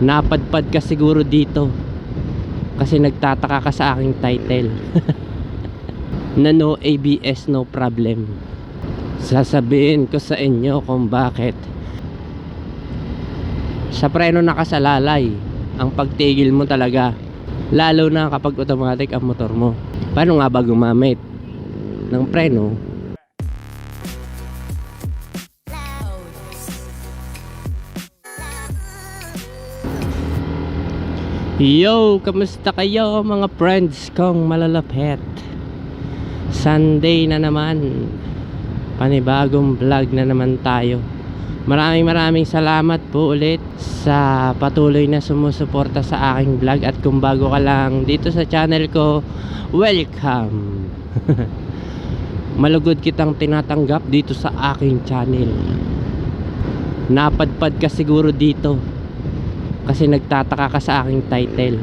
Napadpad ka siguro dito. Kasi nagtataka ka sa aking title. na no ABS, no problem. Sasabihin ko sa inyo kung bakit. Sa preno nakasalalay ang pagtigil mo talaga. Lalo na kapag automatic ang motor mo. Paano nga ba gumamit ng preno Yo, kamusta kayo mga friends kong malalapit? Sunday na naman. Panibagong vlog na naman tayo. Maraming maraming salamat po ulit sa patuloy na sumusuporta sa aking vlog at kung bago ka lang dito sa channel ko, welcome. Malugod kitang tinatanggap dito sa aking channel. Napadpad ka siguro dito kasi nagtataka ka sa aking title.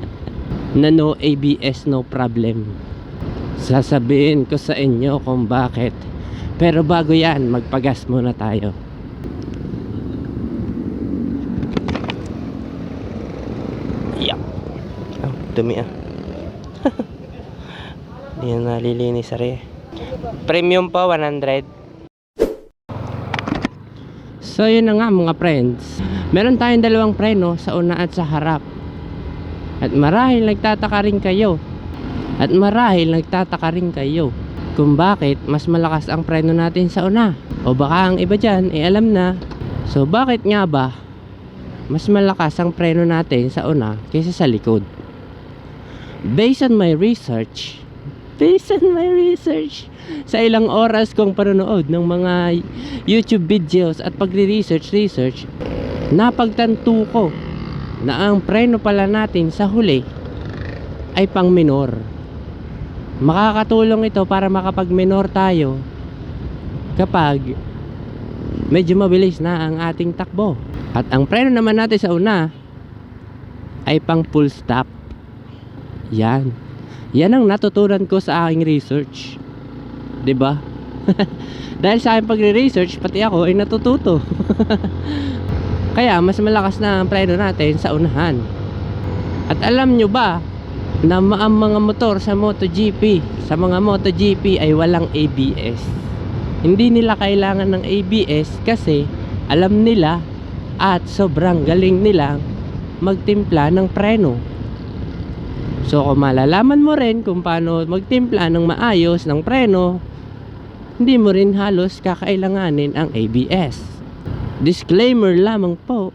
Na no ABS no problem. Sasabihin ko sa inyo kung bakit. Pero bago yan magpagas muna tayo. Yup. Oh, dumi ah. Hindi na nalilinis Premium pa 100 So yun na nga mga friends. Meron tayong dalawang preno sa una at sa harap. At marahil nagtataka rin kayo. At marahil nagtataka rin kayo Kung bakit mas malakas ang preno natin sa una. O baka ang iba dyan eh alam na. So bakit nga ba mas malakas ang preno natin sa una kaysa sa likod? Based on my research Based on my research sa ilang oras kong panonood ng mga YouTube videos at pagre-research research napagtanto ko na ang preno pala natin sa huli ay pang minor makakatulong ito para makapag minor tayo kapag medyo mabilis na ang ating takbo. At ang preno naman natin sa una ay pang full stop. Yan yan ang natutunan ko sa aking research 'di ba? Dahil sa aking pagre-research pati ako ay natututo. Kaya mas malakas na ang preno natin sa unahan. At alam nyo ba na ang mga motor sa MotoGP, sa mga MotoGP ay walang ABS. Hindi nila kailangan ng ABS kasi alam nila at sobrang galing nilang magtimpla ng preno. So kung malalaman mo rin kung paano magtimpla ng maayos ng preno, hindi mo rin halos kakailanganin ang ABS. Disclaimer lamang po,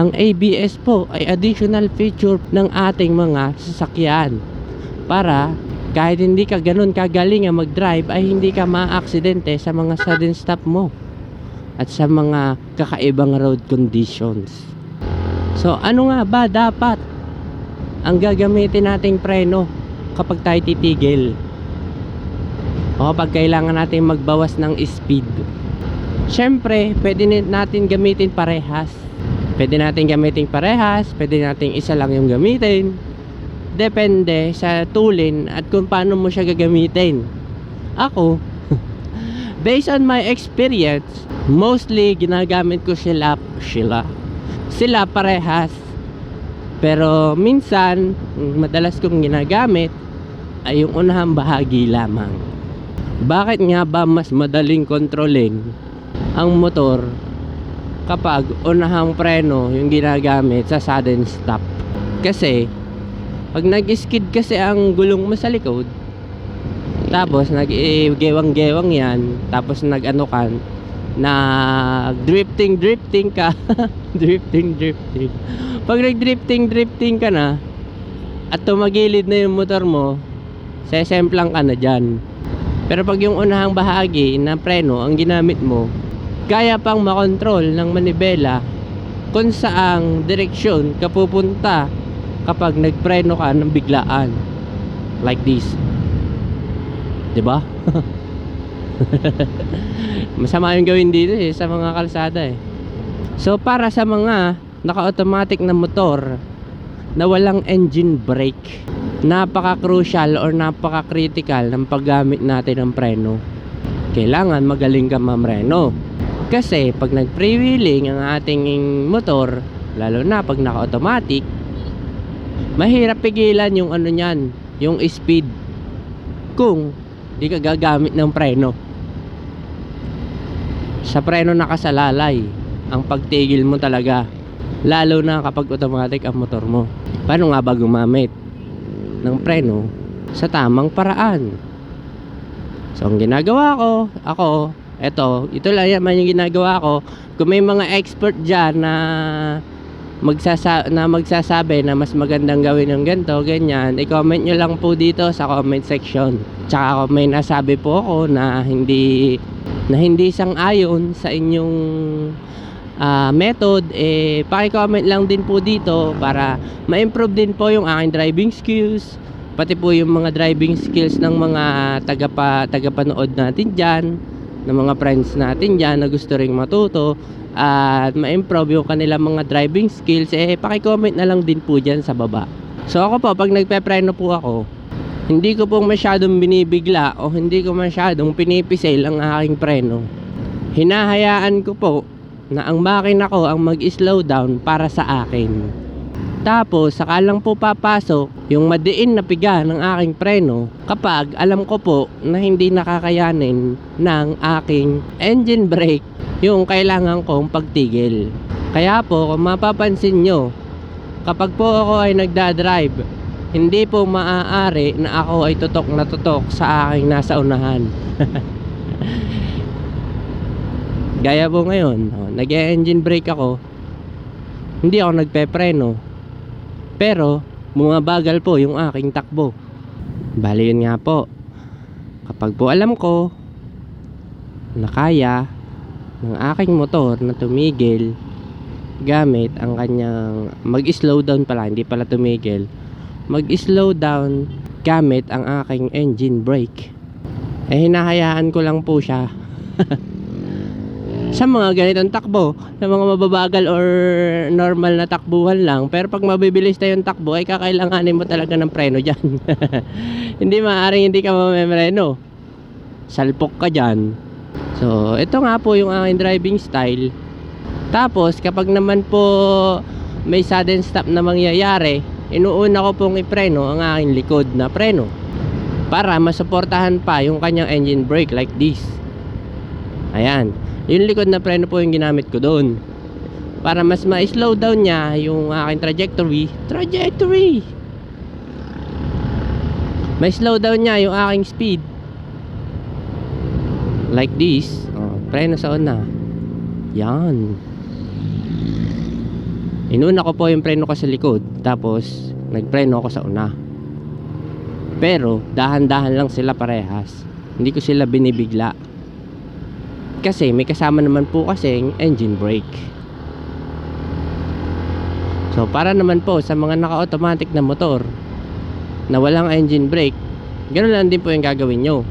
ang ABS po ay additional feature ng ating mga sasakyan para kahit hindi ka ganun kagaling ang mag-drive ay hindi ka maaksidente sa mga sudden stop mo at sa mga kakaibang road conditions. So ano nga ba dapat ang gagamitin nating preno kapag tayo titigil. O kapag kailangan natin magbawas ng speed. Syempre pwede natin gamitin parehas. Pwede natin gamitin parehas pwede natin isa lang yung gamitin. Depende sa tulin at kung paano mo siya gagamitin. Ako based on my experience mostly ginagamit ko sila sila sila parehas pero minsan madalas kong ginagamit ay yung unahang bahagi lamang bakit nga ba mas madaling kontrolin ang motor kapag unahang preno yung ginagamit sa sudden stop? Kasi pag nag-skid kasi ang gulong mo sa likod tapos nag-gewang-gewang yan tapos nag-ano ka nag drifting drifting ka drifting drifting pag nag drifting drifting ka na at tumagilid na yung motor mo sesemplang ka na dyan pero pag yung unahang bahagi na preno ang ginamit mo, kaya pang makontrol ng manibela kung saang direksyon ka pupunta kapag nagpreno ka ng biglaan. Like this. 'Di ba? Masama yung gawin dito eh sa mga kalsada eh. So para sa mga naka-automatic na motor na walang engine brake, napaka-crucial or napaka-critical ng paggamit natin ng preno. Kailangan magaling ka mamreno. Kasi pag nag-freewheeling ang ating motor, lalo na pag naka-automatic, mahirap pigilan yung ano niyan, yung speed kung di ka gagamit ng preno. Sa preno nakasalalay ang pagtigil mo talaga. Lalo na kapag automatic ang motor mo. Paano nga ba gumamit ng preno sa tamang paraan? So, ang ginagawa ko, ako, eto, ito lang naman yung ginagawa ko. Kung may mga expert dyan na magsasa na magsasabi na mas magandang gawin ng ganito, ganyan, i-comment nyo lang po dito sa comment section. Tsaka kung may nasabi po ako na hindi na hindi sang-ayon sa inyong ah, method, eh, paki-comment lang din po dito para ma-improve din po yung aking driving skills, pati po yung mga driving skills ng mga taga pa, tagapanood natin dyan, ng mga friends natin dyan na gusto ring matuto at ma-improve yung kanilang mga driving skills, eh, paki-comment na lang din po dyan sa baba. So ako po, pag nagpe-preno po ako, hindi ko po masyadong binibigla o hindi ko masyadong pinipisil ang aking preno. Hinahayaan ko po na ang makina ko ang mag-slow down para sa akin. Tapos, saka lang po papasok yung madiin na piga ng aking preno kapag alam ko po na hindi nakakayanin ng aking engine brake yung kailangan kong pagtigil. Kaya po, kung mapapansin nyo, kapag po ako ay nagdadrive, hindi po maaari na ako ay tutok na tutok sa aking nasa unahan. Gaya po ngayon, oh, nag-engine brake ako, hindi ako nagpepreno. Pero, bumabagal po yung aking takbo. Bali yun nga po. Kapag po alam ko na kaya ng aking motor na tumigil gamit ang kanyang mag-slow down pala, hindi pala tumigil mag-slow down gamit ang aking engine brake. Eh hinahayaan ko lang po siya. Sa mga ganitong takbo sa mga mababagal or normal na takbuhan lang pero pag mabibilis na yung takbo ay kakailanganin mo talaga ng preno dyan. Hindi maaaring hindi ka mamemreno. Salpok ka dyan. So ito nga po yung aking driving style. Tapos kapag naman po may sudden stop na mangyayari inuuna ko pong ipreno ang aking likod na preno para masuportahan pa yung kanyang engine brake like this. Ayan. Yung likod na preno po yung ginamit ko doon. Para mas ma-slow down niya yung aking trajectory trajectory! May slow down niya yung aking speed. Like this. Oh, preno sa una. Yan Inuna ko po yung preno ko sa likod Tapos nagpreno ako sa una. Pero dahan-dahan lang sila parehas. Hindi ko sila binibigla. Kasi may kasama naman po kasing engine brake. So para naman po sa mga naka-automatic na motor Na walang engine brake Ganun lang din po yung gagawin nyo.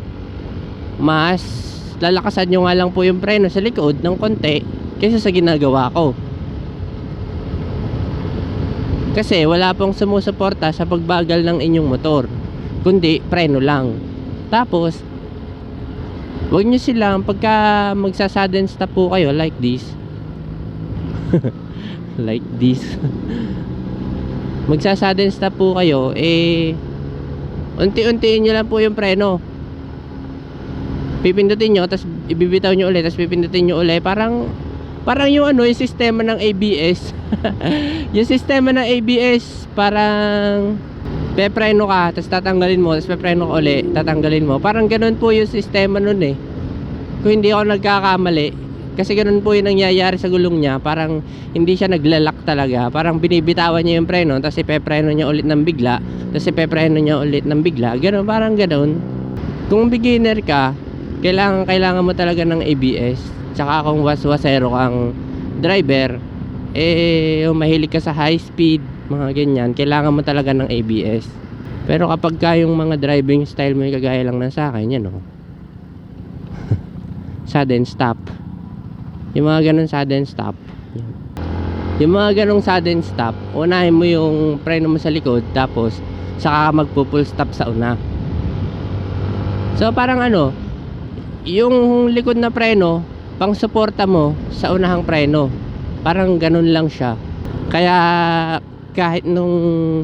Mas lalakasan nyo nga lang po yung preno sa likod ng konti Kaysa sa ginagawa ko kasi wala pong sumusuporta sa pagbagal ng inyong motor. Kundi preno lang. Tapos Huwag nyo silang pagka magsa-sudden stop po kayo like this. like this. magsa-sudden stop po kayo eh unti-untiin nyo lang po yung preno. Pipindutin nyo tapos ibibitaw nyo ulit tapos pipindutin nyo ulit parang parang yung ano yung sistema ng ABS yung sistema ng ABS parang pepreno ka tapos tatanggalin mo tapos pepreno ka uli tatanggalin mo. Parang ganun po yung sistema nun eh. Kung hindi ako nagkakamali kasi ganun po yung nangyayari sa gulong niya parang hindi siya naglalak talaga. Parang binibitawan niya yung preno tapos ipepreno niya ulit ng bigla tapos ipepreno niya ulit ng bigla. Ganun parang ganun. Kung beginner ka kailangan kailangan mo talaga ng ABS tsaka kung waswasero kang driver eh mahilig ka sa high speed mga ganyan kailangan mo talaga ng ABS pero kapag ka yung mga driving style mo kagaya lang ng sa akin yan oh. Sudden stop. Yung mga ganun sudden stop. Yung mga ganung sudden stop unahin mo yung preno mo sa likod tapos saka ka magpo full stop sa una. So parang ano yung likod na preno pang suporta mo sa unahang preno parang ganun lang siya Kaya kahit nung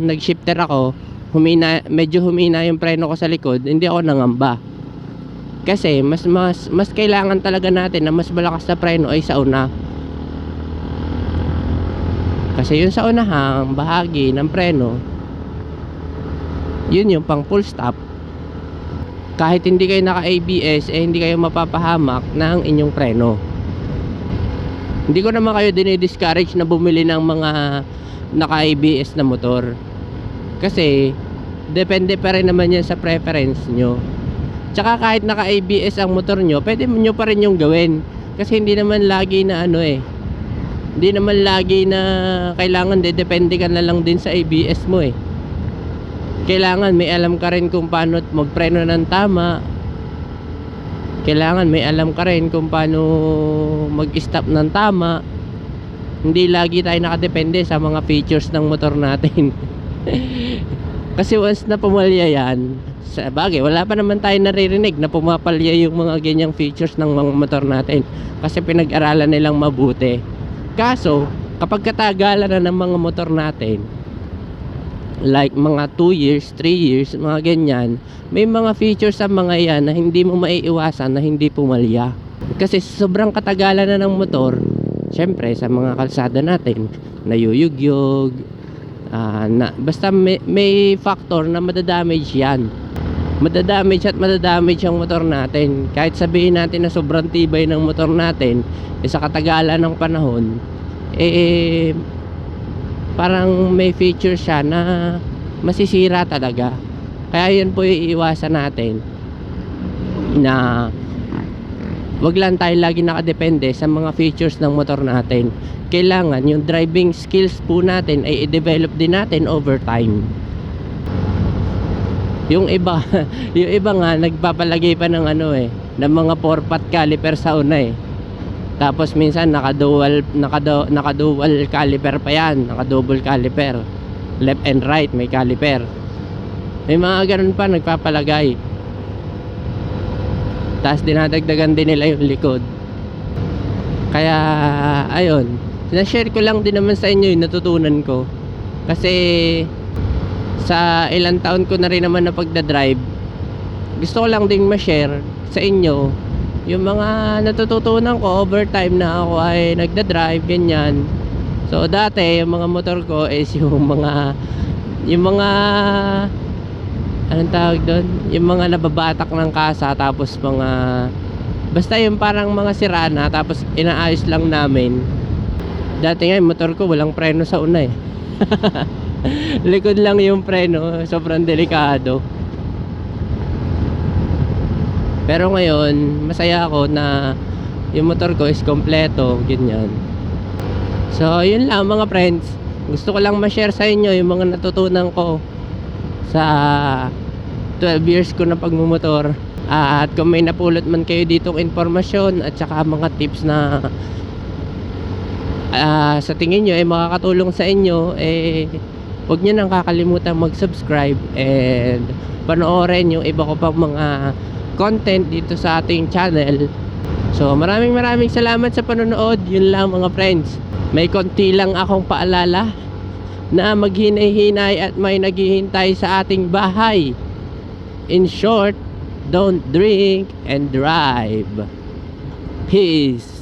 nag-shifter ako, humina, medyo humina yung preno ko sa likod, hindi ako nangamba. Kasi mas mas mas kailangan talaga natin na mas malakas na preno ay sa una. Kasi yung sa unahang bahagi ng preno, yun yung pang full stop. Kahit hindi kayo naka-ABS, eh hindi kayo mapapahamak ng inyong preno. Hindi ko naman kayo dinidiscourage na bumili ng mga naka-ABS na motor. Kasi, depende pa rin naman yan sa preference nyo. Tsaka kahit naka-ABS ang motor nyo, pwede nyo pa rin yung gawin. Kasi hindi naman lagi na ano eh. Hindi naman lagi na kailangan de depende ka na lang din sa ABS mo eh. Kailangan may alam ka rin kung paano magpreno ng tama. Kailangan may alam ka rin kung paano mag-stop ng tama. Hindi lagi tayo nakadepende sa mga features ng motor natin. Kasi once na pumalya yan, sa bagay, wala pa naman tayo naririnig na pumapalya yung mga ganyang features ng mga motor natin. Kasi pinag-aralan nilang mabuti. Kaso, kapag katagalan na ng mga motor natin, like mga 2 years, 3 years, mga ganyan, may mga features sa mga yan na hindi mo maiiwasan na hindi pumalya. Kasi sobrang katagalan na ng motor, syempre sa mga kalsada natin, nayuyugyog, ah, na, basta may, may factor na madadamage yan. Madadamage at madadamage ang motor natin. Kahit sabihin natin na sobrang tibay ng motor natin, eh, sa katagalan ng panahon, eh, parang may feature siya na masisira talaga. Kaya yun po iiwasan natin na wag lang tayo lagi nakadepende sa mga features ng motor natin. Kailangan yung driving skills po natin ay i-develop din natin over time. Yung iba, yung iba nga nagpapalagay pa ng ano eh, ng mga 4-pot caliper sa una eh. Tapos minsan naka-dual naka naka-dual caliper pa 'yan, naka-double caliper. Left and right may caliper. May mga ganun pa nagpapalagay. Tapos dinadagdagan din nila yung likod. Kaya ayun, na-share ko lang din naman sa inyo yung natutunan ko. Kasi sa ilang taon ko na rin naman na pagdadrive, gusto ko lang ding ma-share sa inyo yung mga natututunan ko over time na ako ay nagda-drive ganyan. So dati yung mga motor ko is yung mga yung mga anong tawag doon? Yung mga nababatak ng kasa tapos mga basta yung parang mga sirana tapos inaayos lang namin. Dati nga yung motor ko walang preno sa una eh. Likod lang yung preno sobrang delikado pero ngayon, masaya ako na yung motor ko is kompleto, ganyan. So, yun lang mga friends. Gusto ko lang ma-share sa inyo yung mga natutunan ko sa 12 years ko na pagmumotor. Ah, at kung may napulot man kayo ditong informasyon at saka mga tips na ah, sa tingin nyo ay makakatulong sa inyo, eh, huwag nyo nang kakalimutan mag-subscribe and panoorin yung iba ko pang mga content dito sa ating channel. So maraming maraming salamat sa panonood. Yun lang mga friends. May konti lang akong paalala na maghinay-hinay at may naghihintay sa ating bahay. In short, don't drink and drive. Peace.